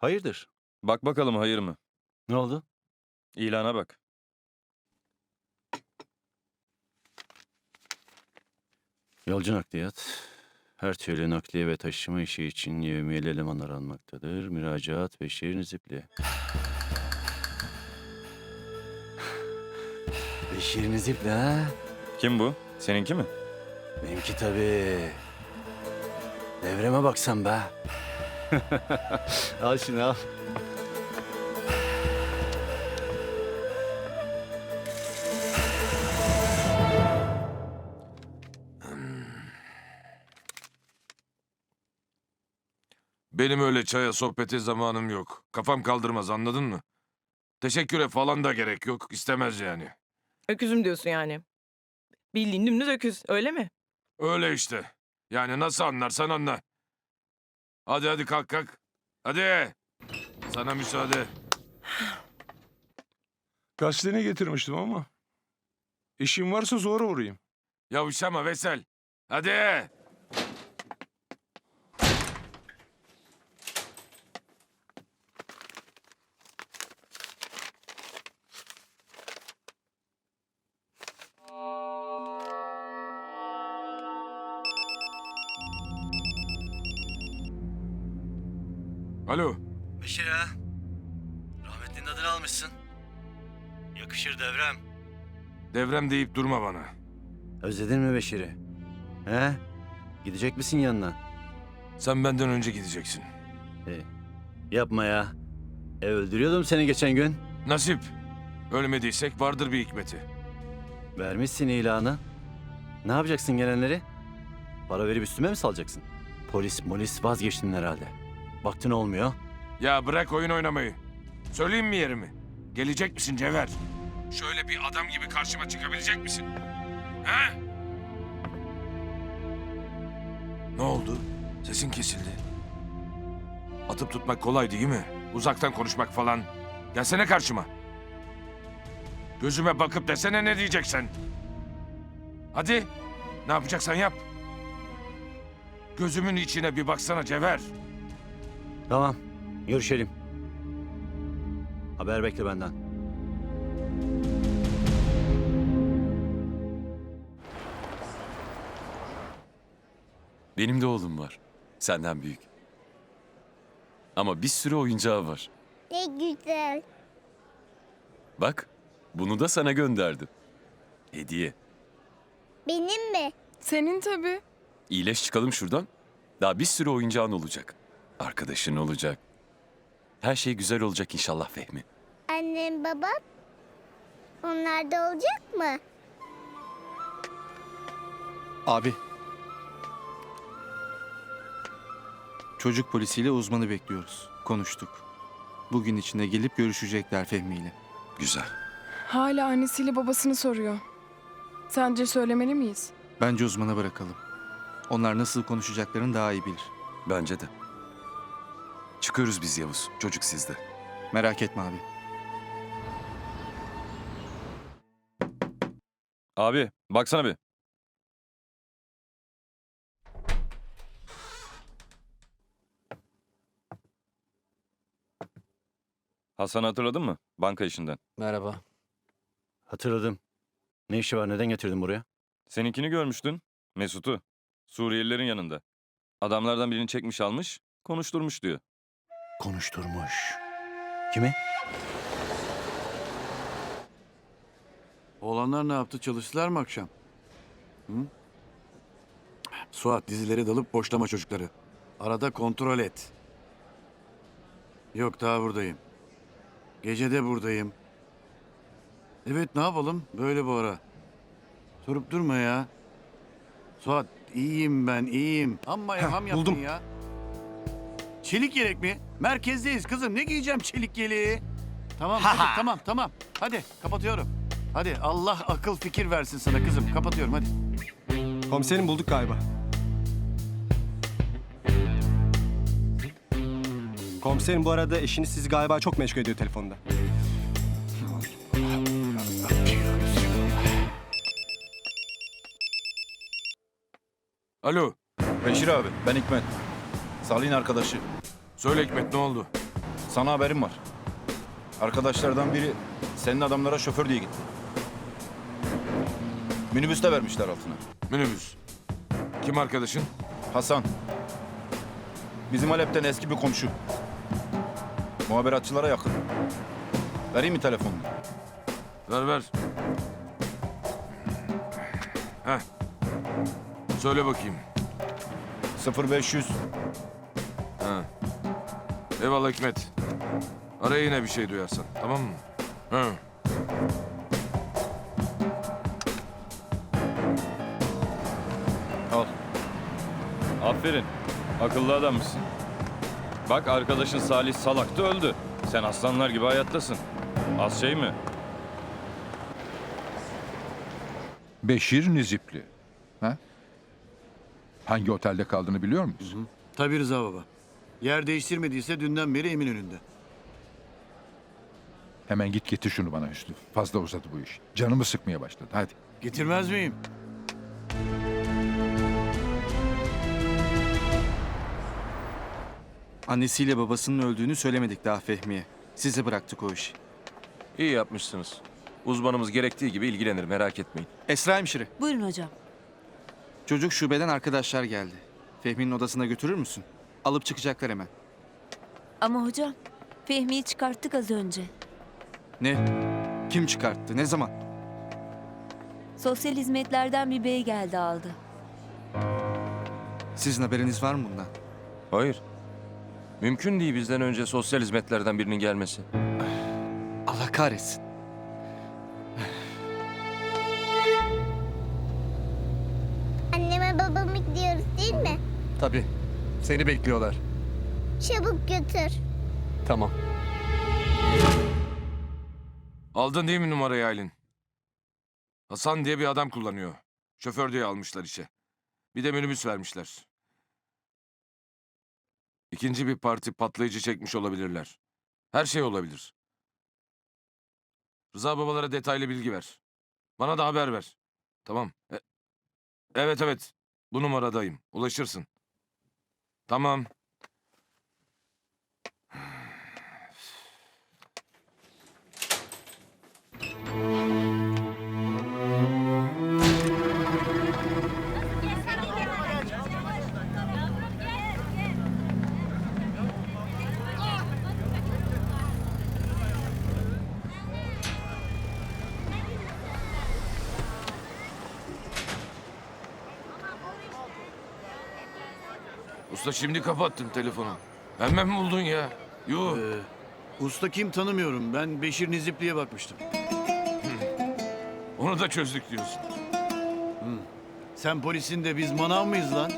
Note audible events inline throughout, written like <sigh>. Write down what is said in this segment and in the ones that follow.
Hayırdır? Bak bakalım hayır mı? Ne oldu? İlana bak. Yolcu nakliyat. Her türlü nakliye ve taşıma işi için yevmiyeli elemanlar almaktadır. Müracaat Beşir Nizipli. <sighs> Beşir Nizipli ha? Kim bu? Seninki mi? Benimki tabii. Devreme baksan be. <laughs> al şunu al. Benim öyle çaya sohbete zamanım yok. Kafam kaldırmaz anladın mı? Teşekküre falan da gerek yok. istemez yani. Öküzüm diyorsun yani. Bildiğin dümdüz öküz öyle mi? Öyle işte. Yani nasıl anlarsan anla. Hadi hadi kalk kalk. Hadi. Sana müsaade. Gazeteni getirmiştim ama. İşim varsa sonra uğrayayım. Yavuşama Vesel. Hadi. Beşir ha? Rahmetlinin adını almışsın. Yakışır devrem. Devrem deyip durma bana. Özledin mi Beşir'i? He? Gidecek misin yanına? Sen benden önce gideceksin. Yapma ya. E öldürüyordum seni geçen gün. Nasip. Ölmediysek vardır bir hikmeti. Vermişsin ilanı. Ne yapacaksın gelenleri? Para verip üstüme mi salacaksın? Polis molis vazgeçtin herhalde. Baktın olmuyor. Ya bırak oyun oynamayı. Söyleyeyim mi yerimi? Gelecek misin Cevher? Şöyle bir adam gibi karşıma çıkabilecek misin? He? Ne oldu? Sesin kesildi. Atıp tutmak kolay değil mi? Uzaktan konuşmak falan. Gelsene karşıma. Gözüme bakıp desene ne diyeceksen. Hadi. Ne yapacaksan yap. Gözümün içine bir baksana Cevher. Tamam. Görüşelim. Haber bekle benden. Benim de oğlum var. Senden büyük. Ama bir sürü oyuncağı var. Ne güzel. Bak, bunu da sana gönderdim. Hediye. Benim mi? Senin tabii. İyileş çıkalım şuradan. Daha bir sürü oyuncağın olacak. Arkadaşın olacak. Her şey güzel olacak inşallah Fehmi. Annem babam? Onlar da olacak mı? Abi. Çocuk polisiyle uzmanı bekliyoruz. Konuştuk. Bugün içinde gelip görüşecekler Fehmi ile. Güzel. Hala annesiyle babasını soruyor. Sence söylemeli miyiz? Bence uzmana bırakalım. Onlar nasıl konuşacaklarını daha iyi bilir. Bence de. Çıkıyoruz biz Yavuz. Çocuk sizde. Merak etme abi. Abi baksana bir. Hasan'ı hatırladın mı? Banka işinden. Merhaba. Hatırladım. Ne işi var? Neden getirdin buraya? Seninkini görmüştün. Mesut'u. Suriyelilerin yanında. Adamlardan birini çekmiş almış, konuşturmuş diyor. Konuşturmuş. Kimi? Oğlanlar ne yaptı? Çalıştılar mı akşam? Hı? Suat dizilere dalıp boşlama çocukları. Arada kontrol et. Yok daha buradayım. Gece de buradayım. Evet ne yapalım? Böyle bu ara. Sorup durma ya. Suat iyiyim ben iyiyim. Amma ya ham yaptın buldum. ya. Çelik yelek mi? Merkezdeyiz kızım. Ne giyeceğim çelik yeleği? Tamam hadi tamam tamam. Hadi kapatıyorum. Hadi Allah akıl fikir versin sana kızım. Kapatıyorum hadi. Komiserim bulduk galiba. Komiserim bu arada eşiniz sizi galiba çok meşgul ediyor telefonda. Alo. Beşir abi, ben Hikmet. Salih'in arkadaşı. Söyle Hikmet ne oldu? Sana haberim var. Arkadaşlardan biri senin adamlara şoför diye gitti. Minibüste vermişler altına. Minibüs. Kim arkadaşın? Hasan. Bizim Halep'ten eski bir komşu. Muhaberatçılara yakın. Vereyim mi telefonunu? Ver ver. Heh. Söyle bakayım. 0500 Ha. Eyvallah Hikmet. Araya yine bir şey duyarsan. Tamam mı? Ha. Al. Aferin. Akıllı adammışsın. Bak arkadaşın Salih salaktı öldü. Sen aslanlar gibi hayattasın. Az şey mi? Beşir Nizipli. Ha? Hangi otelde kaldığını biliyor musun? Tabii Rıza baba. Yer değiştirmediyse dünden beri emin önünde. Hemen git getir şunu bana Hüsnü. Fazla uzadı bu iş. Canımı sıkmaya başladı. Hadi. Getirmez miyim? Annesiyle babasının öldüğünü söylemedik daha Fehmi'ye. Size bıraktık o işi. İyi yapmışsınız. Uzmanımız gerektiği gibi ilgilenir merak etmeyin. Esra hemşire. Buyurun hocam. Çocuk şubeden arkadaşlar geldi. Fehmi'nin odasına götürür müsün? Alıp çıkacaklar hemen. Ama hocam Fehmi'yi çıkarttık az önce. Ne? Kim çıkarttı? Ne zaman? Sosyal hizmetlerden bir bey geldi aldı. Sizin haberiniz var mı bundan? Hayır. Mümkün değil bizden önce sosyal hizmetlerden birinin gelmesi. Allah kahretsin. Anneme babamı gidiyoruz değil mi? Tabii. Seni bekliyorlar. Çabuk götür. Tamam. Aldın değil mi numarayı Aylin? Hasan diye bir adam kullanıyor. Şoför diye almışlar işe. Bir de minibüs vermişler. İkinci bir parti patlayıcı çekmiş olabilirler. Her şey olabilir. Rıza babalara detaylı bilgi ver. Bana da haber ver. Tamam. E- evet evet. Bu numaradayım. Ulaşırsın. Tamam. Usta şimdi kapattın telefonu. Hemen mi buldun ya? Yuh. Ee, usta kim tanımıyorum. Ben Beşir Nizipli'ye bakmıştım. Onu da çözdük diyorsun. Sen polisin de biz manav mıyız lan?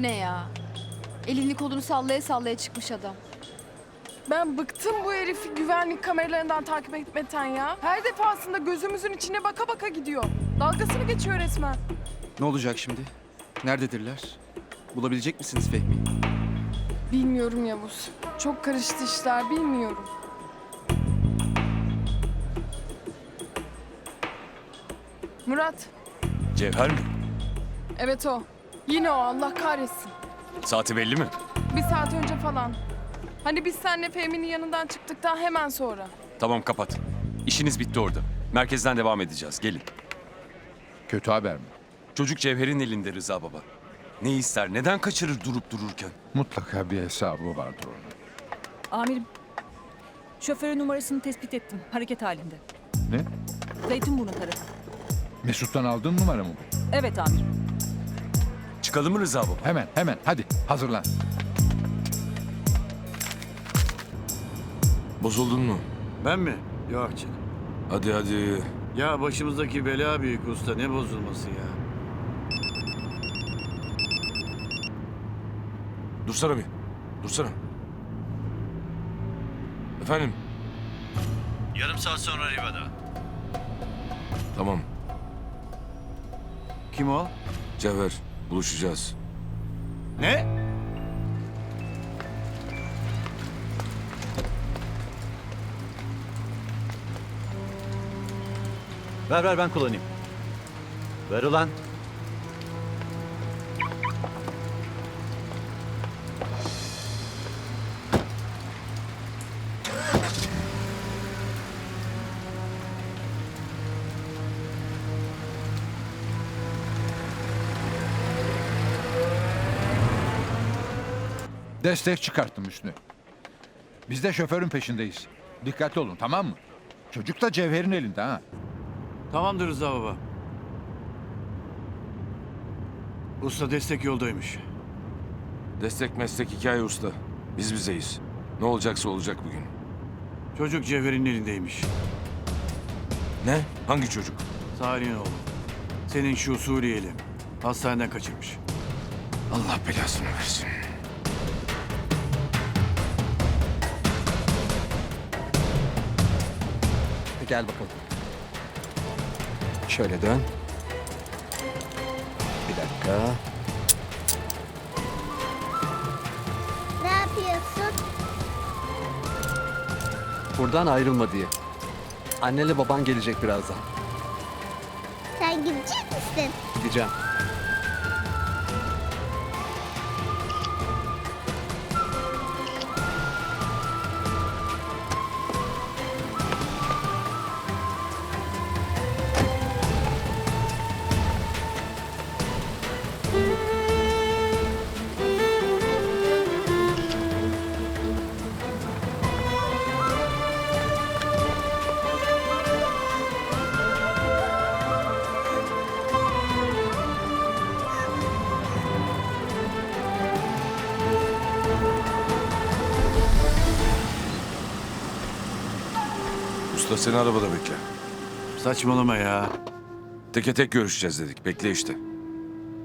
Bu ne ya? Elini kolunu sallaya sallaya çıkmış adam. Ben bıktım bu herifi güvenlik kameralarından takip etmekten ya. Her defasında gözümüzün içine baka baka gidiyor. Dalgasını geçiyor resmen. Ne olacak şimdi? Nerededirler? Bulabilecek misiniz Fehmi'yi? Bilmiyorum Yavuz. Çok karıştı işler bilmiyorum. Murat. Cevher mi? Evet o. Yine o Allah kahretsin. Saati belli mi? Bir saat önce falan. Hani biz seninle Fehmi'nin yanından çıktıktan hemen sonra. Tamam kapat. İşiniz bitti orada. Merkezden devam edeceğiz. Gelin. Kötü haber mi? Çocuk Cevher'in elinde Rıza baba. Ne ister, neden kaçırır durup dururken? Mutlaka bir hesabı vardır onun. Amirim. Şoförün numarasını tespit ettim. Hareket halinde. Ne? Zeytinburnu tarafı. Mesut'tan aldığın numara mı bu? Evet amirim. Çıkalım mı Rıza baba? Hemen hemen hadi hazırlan. Bozuldun mu? Ben mi? Yok canım. Hadi hadi. Ya başımızdaki bela büyük usta. Ne bozulması ya? Dursana bir. Dursana. Efendim? Yarım saat sonra Riva'da. Tamam. Kim o? Cevher, buluşacağız. Ne? Ver ver ben kullanayım. Ver ulan. Destek çıkarttım Hüsnü. Biz de şoförün peşindeyiz. Dikkatli olun tamam mı? Çocuk da Cevher'in elinde ha. Tamamdır Rıza baba. Usta destek yoldaymış. Destek meslek hikaye usta. Biz bizeyiz. Ne olacaksa olacak bugün. Çocuk Cevher'in elindeymiş. Ne? Hangi çocuk? Salih'in oğlu. Senin şu Suriyeli. Hastaneden kaçırmış. Allah belasını versin. Gel bakalım. Şöyle dön. Bir dakika. Ne yapıyorsun? Buradan ayrılma diye. Annenle baban gelecek birazdan. Sen gidecek misin? Gideceğim. Seni arabada bekle. Saçmalama ya. Teke tek görüşeceğiz dedik. Bekle işte.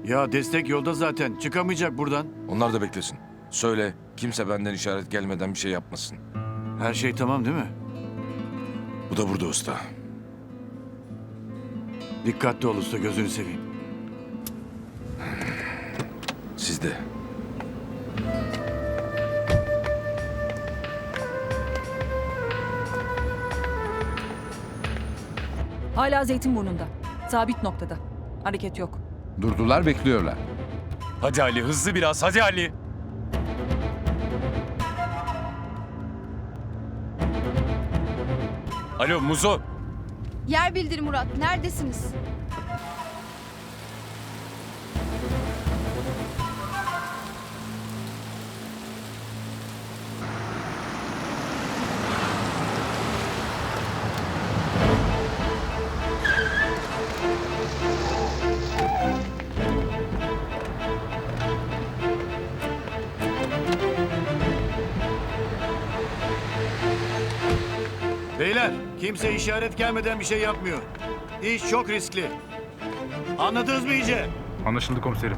Ya destek yolda zaten. Çıkamayacak buradan. Onlar da beklesin. Söyle kimse benden işaret gelmeden bir şey yapmasın. Her şey tamam değil mi? Bu da burada usta. Dikkatli ol usta gözünü seveyim. Siz Hala Zeytinburnu'nda. Sabit noktada. Hareket yok. Durdular bekliyorlar. Hadi Ali hızlı biraz hadi Ali. Alo Muzo. Yer bildir Murat. Neredesiniz? Kimse işaret gelmeden bir şey yapmıyor. İş çok riskli. Anladınız mı iyice? Anlaşıldı komiserim.